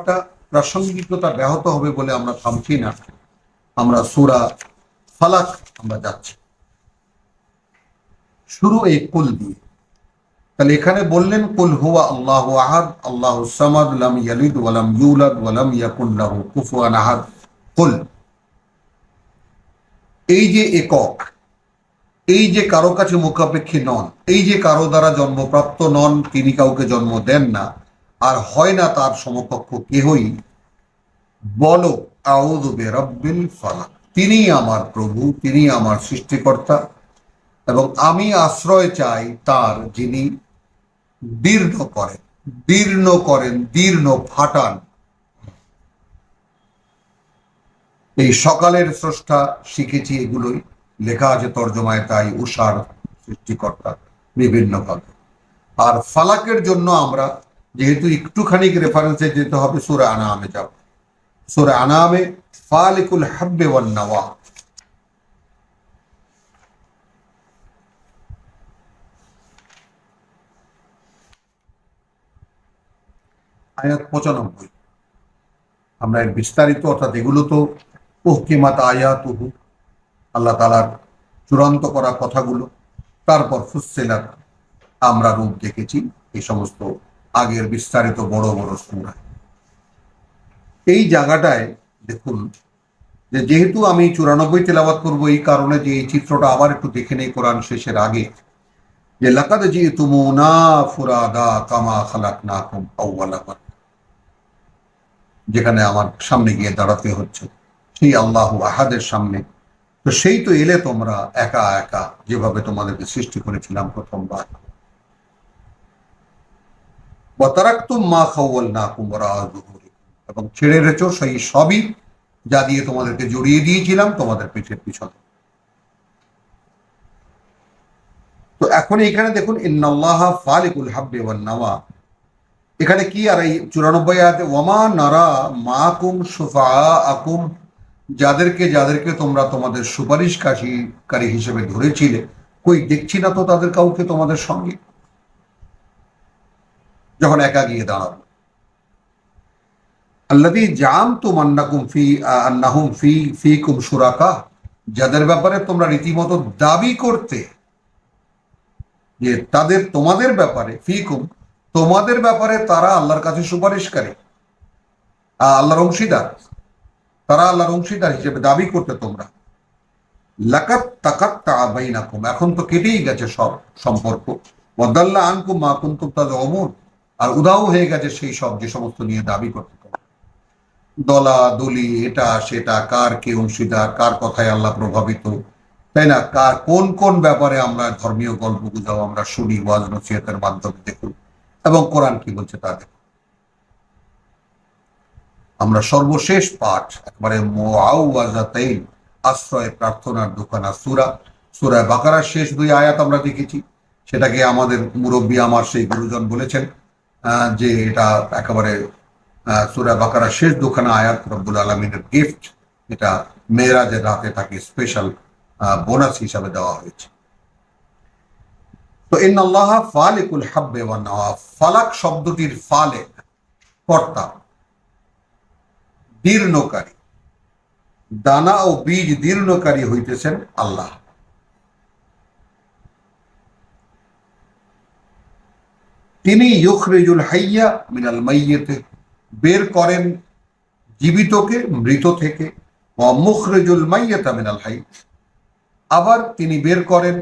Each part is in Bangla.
ব্যাপারটা প্রাসঙ্গিকতা ব্যাহত হবে বলে আমরা থামছি না। আমরা সুরা ফালাক আমরা যাচ্ছি। শুরু এই কুল দিয়ে। তাহলে এখানে বললেন, কুল হুয়া আল্লাহ আহাদ, আল্লাহ সামাদ, লাম ইয়ালিদ ওয়ালাম ইউলাদ ওয়ালাম ইয়াকুন লাহু কুফুয়ান আহাদ। কুল। এই যে একক, এই যে কারও কাছে মুখাপেক্ষী নন, এই যে কারও দ্বারা জন্মপ্রাপ্ত নন, তিনি কাউকে জন্ম দেন না আর হয় না তার সমকক্ষ কেহই। বলো ফালাক। তিনি আমার প্রভু, তিনি আমার সৃষ্টিকর্তা এবং আমি আশ্রয় চাই তার যিনি দীর্ণ করেন দীর্ণ করেন, দীর্ণ ফাটান। এই সকালের স্রষ্টা শিখেছি এগুলোই। লেখা আছে তর্জমায়, তাই উষার সৃষ্টিকর্তা বিভিন্ন ভাবে। আর ফালাকের জন্য আমরা যেহেতু একটুখানি রেফারেন্সে যেতে হবে সুরে আনামে যাব। সুরে আনামে ফালিকুল হাব্বে ওয়ান নাওয়া। আয়াত পঁচানব্বই। আমরা এর বিস্তারিত, অর্থাৎ এগুলো তো ওহকিমাত আয়াতুহু, আল্লাহ তালার চূড়ান্ত করা কথাগুলো। তারপর ফুসেলাত আমরা রূপ দেখেছি, এই সমস্ত আগের বিস্তারিত বড় বড় সুরায় এই জায়গাটায় দেখুন যে যেহেতু আমি চুরানব্বই তেলাবাত করব এই কারণে যে এই চিত্রটা আবার একটু দেখে নেই কোরআন শেষের আগে, যে লাকাদ জি তুমুনা ফুরাদা কামা খালাক না কুম যেখানে আমার সামনে গিয়ে দাঁড়াতে হচ্ছে, সেই আল্লাহ আহাদের সামনে। তো সেই তো এলে তোমরা একা একা যেভাবে তোমাদেরকে সৃষ্টি করেছিলাম প্রথমবার। মা এবং ছেড়ে রেছো সেই সবই যা দিয়ে তোমাদেরকে জড়িয়ে দিয়েছিলাম তোমাদের পিঠের পিছনে। তো এখন এখানে দেখুন, ইন্নাল্লাহ ফালিকুল হাব্বে নাওয়া। এখানে কি আর এই চুরানব্বই আয়াতে ওমা নারা মাকুম সুফা আকুম যাদেরকে যাদেরকে তোমরা তোমাদের সুপারিশ কাশিকারী হিসেবে ধরেছিলে। কই, দেখছি না তো তাদের কাউকে তোমাদের সঙ্গে। যখন একা গিয়ে দাঁড়াবো আল্লাদি জাম তো মান্নাকুম ফি আন্নাহুম ফি ফি কুম সুরাকা যাদের ব্যাপারে তোমরা রীতিমতো দাবি করতে যে তাদের, তোমাদের ব্যাপারে ফি কুম তোমাদের ব্যাপারে তারা আল্লাহর কাছে সুপারিশকারী আল্লাহর অংশীদার, তারা আল্লাহর অংশীদার হিসেবে দাবি করতে তোমরা। লাকাত তাকাত তাবাইনাকুম এখন তো কেটেই গেছে সব সম্পর্ক। ওয়াদাল্লা আনকুম মা কুনতুম তাদের অমর আর উদাও হয়ে গেছে সেই সব যে সমস্ত নিয়ে দাবি করতে দলা, দলি, এটা, সেটা, কার কে অংশীদার, কার কথায় আল্লাহ প্রভাবিত, তাই না? কার, কোন কোন ব্যাপারে আমরা ধর্মীয় গল্প গুজাও আমরা শুনি, ওয়াজ, নসিহতের মাধ্যমে দেখুন, এবং কোরআন কি বলছে তা দেখুন। আমরা সর্বশেষ পাঠ, একবারে আশ্রয়, প্রার্থনার দোকানা সুরা সুরায় বাকারার শেষ দুই আয়াত আমরা দেখেছি। সেটাকে আমাদের মুরব্বী আমার সেই গুরুজন বলেছেন যে এটা একেবারে সুরা বাকারার শেষ দুখানা আয়াত রব্বুল আলমিনের গিফট এটা মেয়েরাজের রাতে তাকে স্পেশাল বোনাস হিসাবে দেওয়া হয়েছে। তো ইন আল্লাহ ফালিকুল হাব্বে ফালাক শব্দটির ফালেক, কর্তা, দীর্ণকারী, দানা ও বীজ দীর্ণকারী হইতেছেন আল্লাহ। তিনি ইউখরিজুল হাইয়া মিনাল মাইয়েতে বের করেন জীবিতকে, মৃত থেকে মুখরেজুল মাইয়াতা মিনাল হাই। আবার তিনি বের করেন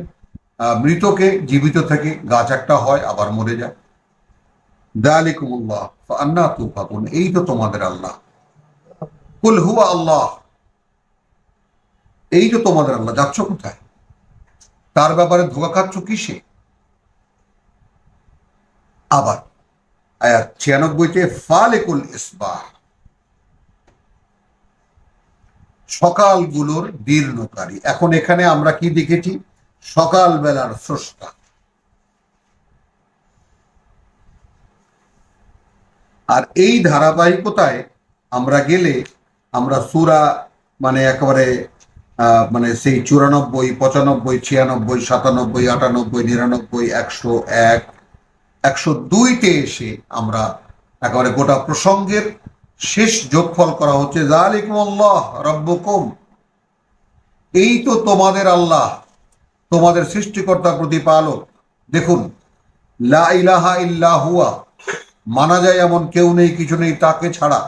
মৃতকে, জীবিত থেকে, গাছ একটা হয়, আবার মরে যায়। দালিকুমুল্লাহ আন্না তুফাকুন, এই তো তোমাদের আল্লাহ। কুল হুয়া আল্লাহ। এই তো তোমাদের আল্লাহ, যাচ্ছ কোথায়? তার ব্যাপারে ধোকা খাচ্ছ কিসে? আবার আয়াত ছিয়ানব্বইতে, ফালেকুল ইসবাহ। সকালগুলোর দীর্ণকারী এখন এখানে আমরা কি দেখেছি? সকাল বেলার স্রষ্টা। আর এই ধারাবাহিকতায় আমরা গেলে আমরা সুরা মানে একেবারে মানে সেই চুরানব্বই, পঁচানব্বই, ছিয়ানব্বই, সাতানব্বই, আটানব্বই, নিরানব্বই, একশো এক একশো দুইতে এসে আমরা একেবারে গোটা প্রসঙ্গের শেষ যোগফল করা হচ্ছে রব্বকুম। এই তো তোমাদের আল্লাহ, তোমাদের সৃষ্টিকর্তা প্রতিপালক। দেখুন, লা হুয়া, মানা যায় এমন কেউ নেই, কিছু নেই তাকে ছাড়া।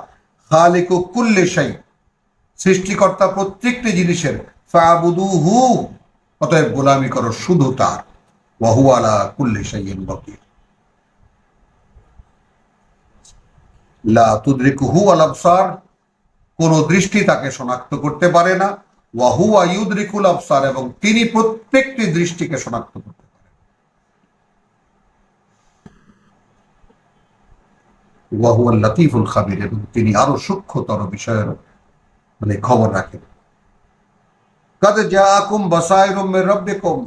খালিকু কুল্লে শাই সৃষ্টিকর্তা প্রত্যেকটি জিনিসের, ফাবুদুহু, অতএব গোলামি করো শুধু তার। ওয়াহু আলা কুল্লে শাইইন বকির। লা তুদরিকুহু আল আবসার। কোন দৃষ্টি তাকে শনাক্ত করতে পারে না। ওয়াহু আয়ুদরিকুল আবসার এবং তিনি প্রত্যেকটি দৃষ্টিকে শনাক্ত করতে পারেন ওয়াহু আল লতিফুল খাবির এবং তিনি আরও সূক্ষ্মতর বিষয়ের মানে খবর রাখেন। কাদ জাআকুম বাসাইরুম মির রাব্বিকুম।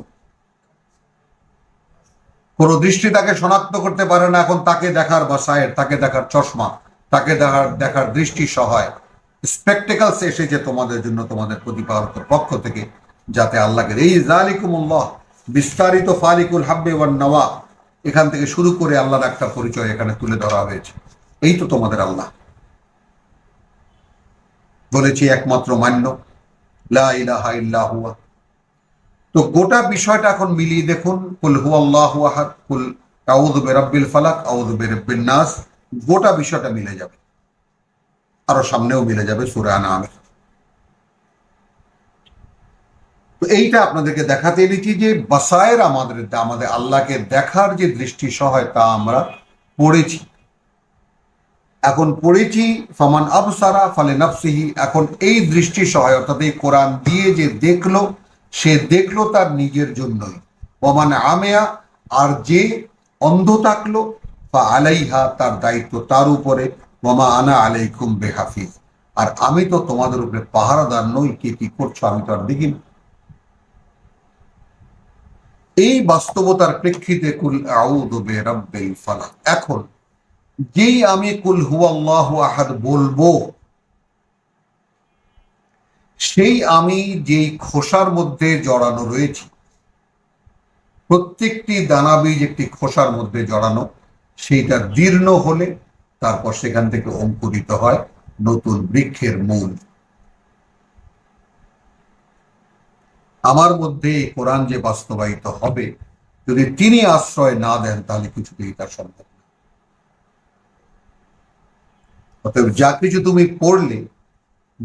কোন দৃষ্টি তাকে শনাক্ত করতে পারে না, এখন তাকে দেখার বাসায়ের তাকে দেখার চশমা, তাকে দেখার দেখার দৃষ্টি সহায় স্পেকটেকালস এসেছে তোমাদের জন্য, তোমাদের প্রতিপালকের পক্ষ থেকে, যাতে আল্লাহকে এই জালিকুমুল্লাহ, বিস্তারিত ফালিকুল হাব্বে ওয়ান নওয়া, এখান থেকে শুরু করে আল্লাহর একটা পরিচয় এখানে তুলে ধরা হয়েছে। এই তো তোমাদের আল্লাহ। বলেছি একমাত্র মান্য। লা ইলাহা ইল্লা হুয়া তো গোটা বিষয়টা এখন মিলিয়ে দেখুন, কুল হু আল্লাহু আহাদ, কুল আউযু বিরাব্বিল ফালাক, আউযু বিরাব্বিন নাস, গোটা বিষয়টা মিলে যাবে। আরও সামনেও মিলে যাবে সূরা আনআমের তো এইটা আপনাদেরকে দেখাতে এনেছি যে বাসায়ের আমাদের আমাদের আল্লাহকে দেখার যে দৃষ্টি সহায় তা আমরা পড়েছি। এখন পড়েছি, ফমান আবসারা ফালে নাফসিহি, এখন এই দৃষ্টি সহায় অর্থাৎ এই কোরআন দিয়ে যে দেখল সে দেখল তার নিজের জন্যই। ওমান আমেয়া, আর যে অন্ধ থাকল বা আলাইহা তার দায়িত্ব তার উপরে, ওমা আনা আলাইকুম বেহাফিজ। আর আমি তো তোমাদের উপরে পাহারাদার নই, কে কি করছ আমি তো আর দেখিনি। এই বাস্তবতার প্রেক্ষিতে কুল আউযু বিরাব্বিল ফালাক। এখন, যেই আমি কুল হুয়াল্লাহু আহাদ বলব সেই আমি যেই খোসার মধ্যে জড়ানো রয়েছি, প্রত্যেকটি দানাবীজ একটি খোসার মধ্যে জড়ানো, সেইটা দীর্ণ হলে তারপর সেখান থেকে অঙ্কুরিত হয় নতুন বৃক্ষের মূল। আমার মধ্যে এই কোরআন যে বাস্তবায়িত হবে, যদি তিনি আশ্রয় না দেন, তাহলে কিছুতেই তা সম্ভব না। অতএব যা কিছু তুমি পড়লে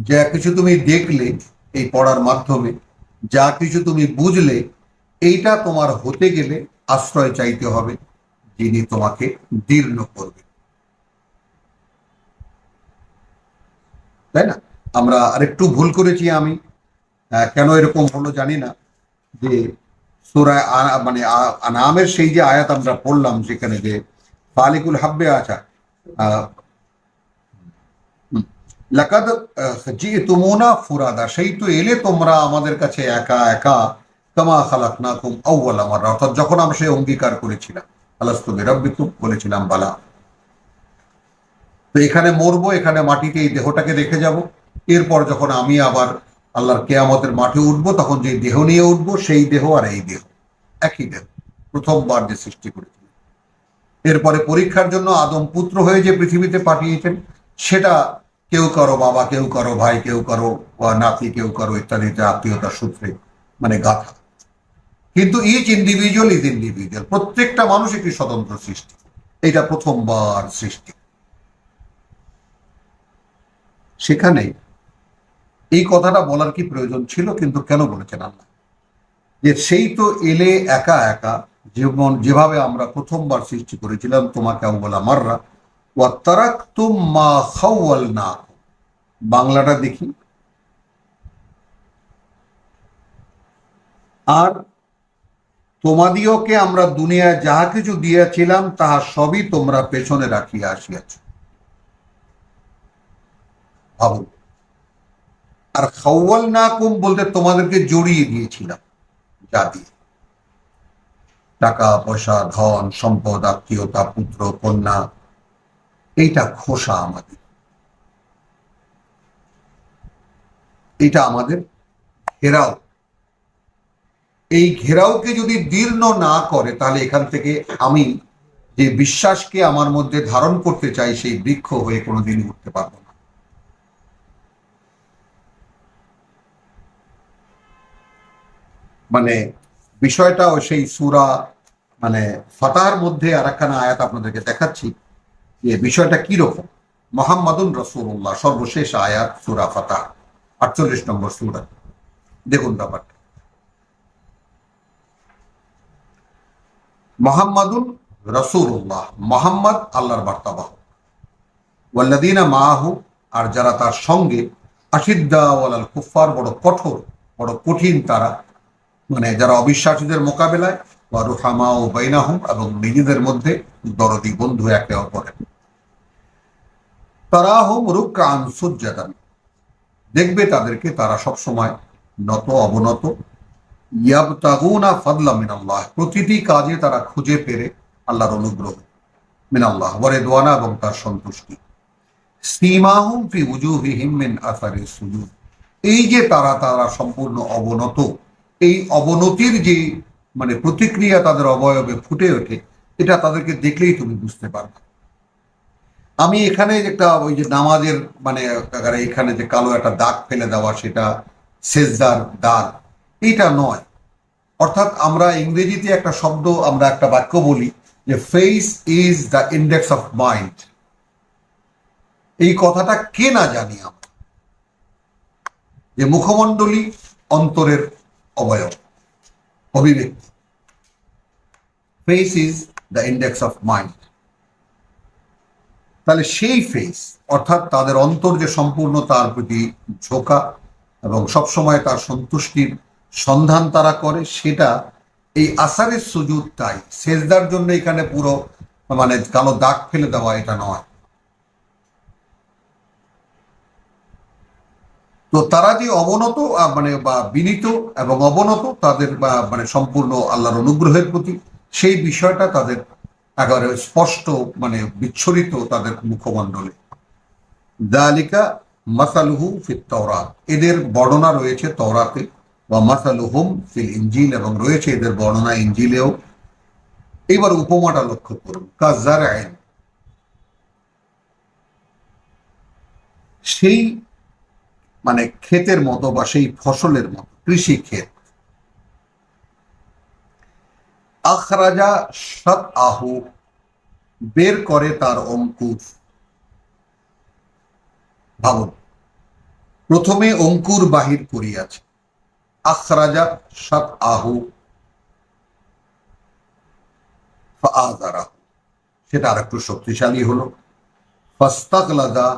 যা কিছু তুমি দেখলে এই পড়ার মাধ্যমে যা কিছু তুমি বুঝলে এইটা তোমার হতে গেলে আশ্রয় চাইতে হবে যিনি তোমাকে দীর্ণ করবে তাই না? আমরা আরেকটু ভুল করেছি আমি। কেন এরকম হলো জানি না। যে সুরায় মানে আনামের সেই যে আয়াত আমরা পড়লাম সেখানে যে ফালিকুল হাব্বে আহ, লাকাদ জি তুমুনা ফুরাদা সেই তো এলে তোমরা আমাদের কাছে একা একা, কামা খালাক না কুম আউ্বাল আমার অর্থাৎ যখন আমরা সেই অঙ্গীকার করেছিলাম, আলাস্তু বিরব্বিকুম, বলেছিলাম, বালা। তো এখানে মরবো, এখানে মাটিতে এই দেহটাকে রেখে যাব। এরপর যখন আমি আবার আল্লাহর কেয়ামতের মাঠে উঠবো, তখন যে দেহ নিয়ে উঠবো, সেই দেহ আর এই দেহ। একই দেহ। প্রথমবার যে সৃষ্টি করেছিলেন এরপরে পরীক্ষার জন্য আদম পুত্র হয়ে যে পৃথিবীতে পাঠিয়েছেন, সেটা কেউ করো বাবা, কেউ করো ভাই, কেউ করো নাতি, কেউ করো ইত্যাদিতে আত্মীয়তার সূত্রে মানে গাথা। কিন্তু ইচ ইন্ডিভিজুয়াল ইজ ইন্ডিভিজুয়াল প্রত্যেকটা মানুষ একটি স্বতন্ত্র সৃষ্টি। এটা প্রথমবার সৃষ্টি। সেখানে এই কথাটা বলার কি প্রয়োজন ছিল, কিন্তু কেন বলেছেন আল্লাহ? যে সেই তো এলে একা একা যেমন যেভাবে আমরা প্রথমবার সৃষ্টি করেছিলাম, তোমাকে বলা মাররা বাংলাটা দেখি। আর তোমাদিওকে আমরা দুনিয়ায় যাহা কিছু দিয়েছিলাম, তাহা সবই তোমরা পেছনে রাখিয়া আসিয়াছ। ভাবুন আর খাওয়াল না কুম বলতে তোমাদেরকে জড়িয়ে দিয়েছিলাম, যা দিয়ে। টাকা, পয়সা, ধন, সম্পদ, আত্মীয়তা, পুত্র, কন্যা এইটা খোসা আমাদের। এটা আমাদের ঘেরাও। এই ঘেরাওকে যদি দীর্ণ না করে, তাহলে এখান থেকে আমি যে বিশ্বাসকে আমার মধ্যে ধারণ করতে চাই, সেই বৃক্ষ হয়ে কোনোদিন উঠতে পারব না। মানে বিষয়টাও সেই সুরা মানে ফাতার মধ্যে আর একখানা আয়াত আপনাদেরকে দেখাচ্ছি। যে বিষয়টা কি রকম মোহাম্মদুন রসুল্লাহ সর্বশেষ আয়াত সুরা ফাতাহ, আটচল্লিশ নম্বর সুরা। দেখুন ব্যাপারটা। মোহাম্মদুন রসুল্লাহ মোহাম্মদ আল্লাহর বার্তাবাহ। ওয়াল্লাদিনা মাহু আর যারা তার সঙ্গে, আশিদ্দা ওয়ালাল কুফার বড় কঠোর, বড় কঠিন তারা মানে যারা অবিশ্বাসীদের মোকাবেলায় বা রুহামা ও বাইনাহুম এবং নিজেদের মধ্যে দরদি বন্ধু একে অপরের তারা হোম রুকান সুজ্জাদান দেখবে তাদেরকে তারা সব সময় নত, অবনত। ইয়াবতাগুনা ফাদলা মিনাল্লাহ। প্রতিটি কাজে তারা খুঁজে পেরে আল্লাহর অনুগ্রহ, মিনাল্লাহ। ওয়ারে দোয়ানা এবং তার সন্তুষ্টি। সীমাহুম ফি উজুহিহিম মিন আসারি সুজুদ। এই যে তারা তারা সম্পূর্ণ অবনত, এই অবনতির যে মানে প্রতিক্রিয়া তাদের অবয়বে ফুটে ওঠে, এটা তাদেরকে দেখলেই তুমি বুঝতে পারবে। আমি এখানে একটা ওই যে নামাজের মানে এখানে যে কালো একটা দাগ ফেলে দেওয়া, সেটা সেজদার দাগ এইটা নয়। অর্থাৎ আমরা ইংরেজিতে একটা শব্দ, আমরা একটা বাক্য বলি যে face is the index of mind এই কথাটা কে না জানি আমরা? যে মুখমণ্ডলী অন্তরের অবয়ব, অভিব্যক্তি। Face is the index of mind তাহলে সেই ফেস অর্থাৎ তাদের অন্তর যে সম্পূর্ণ, তার প্রতি ঝোঁকা এবং সবসময় তার সন্তুষ্টির সন্ধান তারা করে, সেটা এই আসারের সুযোগ তাই সেজদার জন্য এখানে পুরো মানে কালো দাগ ফেলে দেওয়া এটা নয়। তো তারা যে অবনত মানে বা বিনীত এবং অবনত, তাদের মানে সম্পূর্ণ আল্লাহর অনুগ্রহের প্রতি সেই বিষয়টা তাদের একেবারে স্পষ্ট মানে বিচ্ছরিত তাদের মুখমণ্ডলে। দালিকা মাসালুহু ফিত তওরাত। এদের বর্ণনা রয়েছে তওরাতে। বা মাসালুহুম ফিল ইঞ্জিল এবং রয়েছে এদের বর্ণনা ইঞ্জিলেও এবার উপমাটা লক্ষ্য করুন। কাজার আইন সেই মানে ক্ষেতের মতো বা সেই ফসলের মতো কৃষি ক্ষেত আখরাজা সৎ আহু, বের করে তার অঙ্কুর। ভাবুন, প্রথমে অঙ্কুর বাহির করিয়াছে। আখরাজা সৎ আহু সেটা আর একটু শক্তিশালী হলো। ফাস্তাগলাদা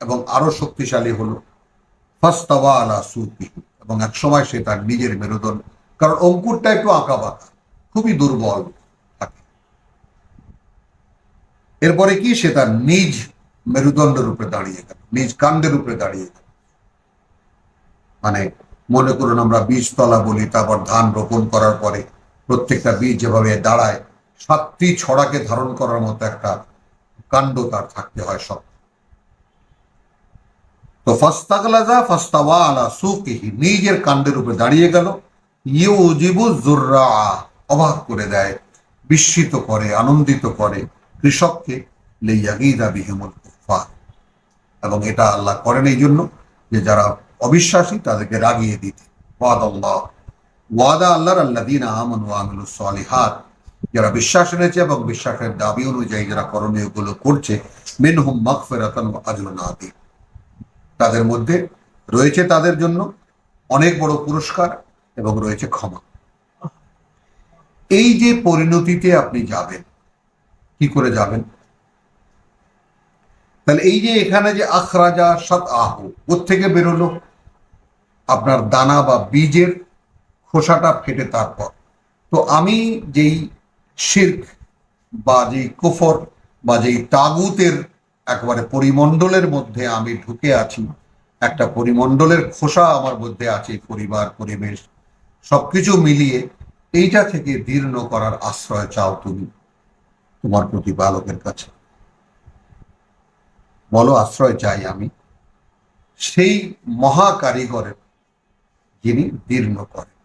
এবং আরও শক্তিশালী হলো। ফাস্তাওয়া আলা এবং এক সময় সে তার নিজের মেরুদণ্ড, কারণ অঙ্কুরটা একটু আঁকা বাঁকা। খুবই দুর্বল থাকে। এরপরে কি? সে তার নিজ মেরুদণ্ডের উপরে দাঁড়িয়ে গেল, নিজ কাণ্ডের উপরে দাঁড়িয়ে গেল। মানে মনে করুন আমরা বীজতলা বলি, তারপর ধান রোপণ করার পরে প্রত্যেকটা বীজ যেভাবে দাঁড়ায়, সাতটি ছড়াকে ধারণ করার মতো একটা কাণ্ড তার থাকতে হয় সব। তো ফাস্তাগলাজা ফাস্তাওয়া আলা সুকিহি, নিজের কাণ্ডের উপরে দাঁড়িয়ে গেল। ইউজিবু জুররা অবাক করে দেয়, বিস্মিত করে, আনন্দিত করে, কৃষককে লেয়াগিদা বিহিমুল কুফার এবং এটা আল্লাহ করেন এই জন্য যে যারা অবিশ্বাসী তাদেরকে রাগিয়ে দিতে। ওয়াদ আল্লাহ ওয়াদা আল্লাহর আল্লাদিন আমন ও আমিলু সালিহাত। যারা বিশ্বাস এনেছে এবং বিশ্বাসের দাবি অনুযায়ী যারা করণীয়গুলো করছে, মিনহুম মাগফিরাতান ওয়া আজরুন আযীম। তাদের মধ্যে রয়েছে তাদের জন্য অনেক বড় পুরস্কার এবং রয়েছে ক্ষমা। এই যে পরিণতিতে আপনি যাবেন, কি করে যাবেন? তাহলে এই যে এখানে যে আখরাজা সৎ আহু থেকে বেরোলো? আপনার দানা বা বীজের খোসাটা ফেটে তারপর। তো আমি যেই শির্ক বা যেই কুফর বা যেই তাগুতের একবারে পরিমণ্ডলের মধ্যে আমি ঢুকে আছি, একটা পরিমণ্ডলের খোসা আমার মধ্যে আছে, পরিবার, পরিবেশ, সবকিছু মিলিয়ে এইটা থেকে দীর্ণ করার আশ্রয় চাও তুমি, তোমার প্রতিপালকের কাছে। বলো, আশ্রয় চাই আমি। সেই মহা কারিগরের যিনি দীর্ণ করেন।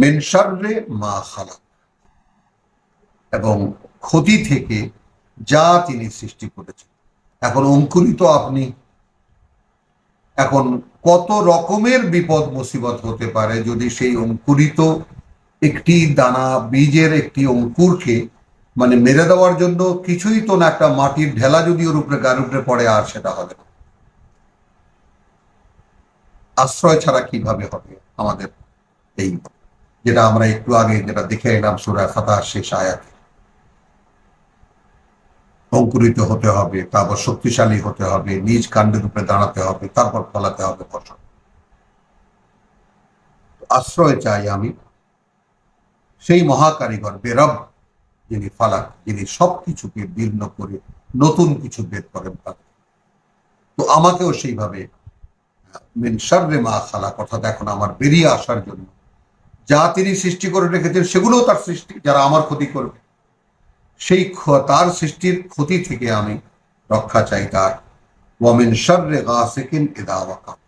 মেনসার্রে মা খালাক। এবং ক্ষতি থেকে যা তিনি সৃষ্টি করেছেন। এখন অঙ্কুরিত আপনি এখন কত রকমের বিপদ মুসিবত হতে পারে যদি সেই অঙ্কুরিত একটি দানা বীজের একটি অঙ্কুরকে মানে মেরে দেওয়ার জন্য কিছুই তো না, একটা মাটির ঢেলা যদি ওর উপরে গার উপরে পড়ে, আর সেটা হবে আশ্রয় ছাড়া কীভাবে হবে আমাদের এই? যেটা আমরা একটু আগে যেটা দেখে এলাম, সুরা ফাতাহ শেষ আয়াত। অঙ্কুরিত হতে হবে, তারপর শক্তিশালী হতে হবে, নিজ কাণ্ডের উপরে দাঁড়াতে হবে, তারপর ফলাতে হবে ফসল। আশ্রয় চাই আমি। সেই মহাকারিগর বেরব, যিনি ফালাক, যিনি সবকিছুকে জীর্ণ করে নতুন কিছু বের করেন তাকে তো আমাকেও সেইভাবে, মিন মা খালাক, অর্থাৎ এখন আমার বেরিয়ে আসার জন্য, যা তিনি সৃষ্টি করে রেখেছেন, সেগুলোও তার সৃষ্টি, যারা আমার ক্ষতি করবে। সেই তার সৃষ্টির ক্ষতি থেকে আমি রক্ষা চাই তার। ওয়ামিন শাররে গাসিকিন ইদা ওয়াকাব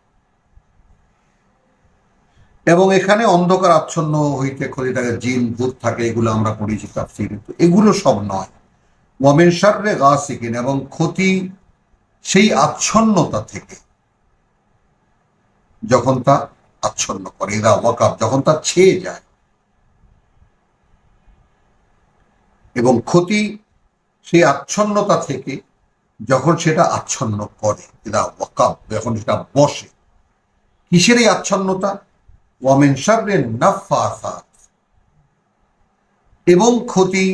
এবং এখানে অন্ধকার আচ্ছন্ন হইতে ক্ষতি থাকে জিন, ভূত থাকে, এগুলো আমরা পড়েছি তাফসিরে। এগুলো সব নয়। ওয়ামিন শাররে গাসিকিন এবং ক্ষতি সেই আচ্ছন্নতা থেকে যখন তা আচ্ছন্ন করে এরা ওয়াকাব যখন তা ছেয়ে যায়। এবং ক্ষতি সেই আচ্ছন্নতা থেকে যখন সেটা আচ্ছন্ন করে ওয়াকাব, যখন সেটা বসে। কিসের এই আচ্ছন্নতা? ওয়ামেন শাররে নাফাসাত এবং ক্ষতি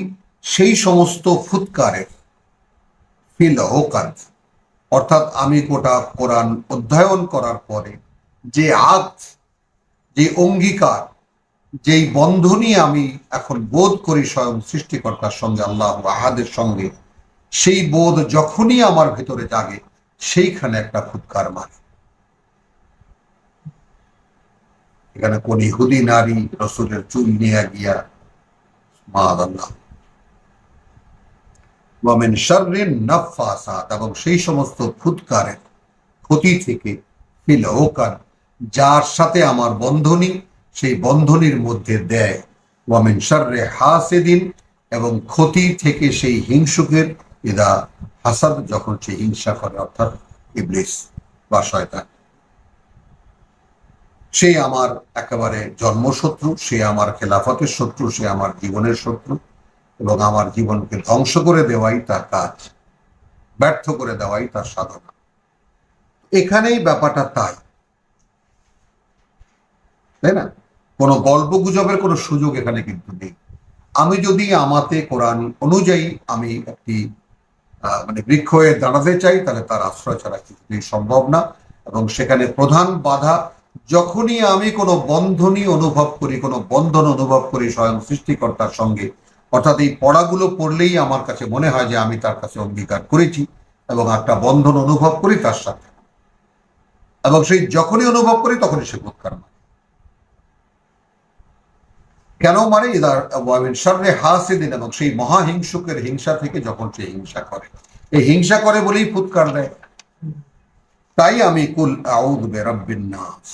সেই সমস্ত ফুৎকারের ফিল হোকার। অর্থাৎ আমি গোটা কোরআন অধ্যয়ন করার পরে যে আগ যে অঙ্গীকার যেই বন্ধনই আমি এখন বোধ করি স্বয়ং সৃষ্টিকর্তার সঙ্গে আল্লাহ আহাদের সঙ্গে, সেই বোধ যখনই আমার ভেতরে জাগে, সেইখানে একটা ফুৎকার মারে। এখানে কোন ইহুদি, নারী, রসুলের চুল নিয়ে গিয়া মা আল্লাহ। এবং সেই সমস্ত ফুৎকারের ক্ষতি থেকে যার সাথে আমার বন্ধনী সেই বন্ধনীর মধ্যে দেয়। ওয়ামেন শাররে হাসেদিন এবং ক্ষতি থেকে সেই হিংসুকের এদা হাসাদ যখন সে হিংসা করে, অর্থাৎ ইবলিস বা শয়তান। সে আমার একেবারে জন্মশত্রু, সে আমার খেলাফতের শত্রু, সে আমার জীবনের শত্রু এবং আমার জীবনকে ধ্বংস করে দেওয়াই তার কাজ, ব্যর্থ করে দেওয়াই তার সাধনা। এখানেই ব্যাপারটা তাই। তাই না? কোনো গল্প গুজবের কোনো সুযোগ এখানে কিন্তু নেই। আমি যদি আমাতে কোরআন অনুযায়ী আমি একটি মানে বৃক্ষ হয়ে দাঁড়াতে চাই, তাহলে তার আশ্রয় ছাড়া কিছুতেই সম্ভব না। এবং সেখানে প্রধান বাধা, যখনই আমি কোনো বন্ধনই অনুভব করি, কোনো বন্ধন অনুভব করি স্বয়ং সৃষ্টিকর্তার সঙ্গে, অর্থাৎ এই পড়াগুলো পড়লেই আমার কাছে মনে হয় যে আমি তার কাছে অঙ্গীকার করেছি এবং একটা বন্ধন অনুভব করি তার সাথে। এবং সেই যখনই অনুভব করি, তখনই সে মানে কেন মানে ইদার দিন হাসিদিন এবং সেই মহাহিংসুকের হিংসা থেকে যখন সে হিংসা করে। এই হিংসা করে বলেই ফুৎকার দেয়। তাই আমি কুল আউদ বে রব্বিন নাস।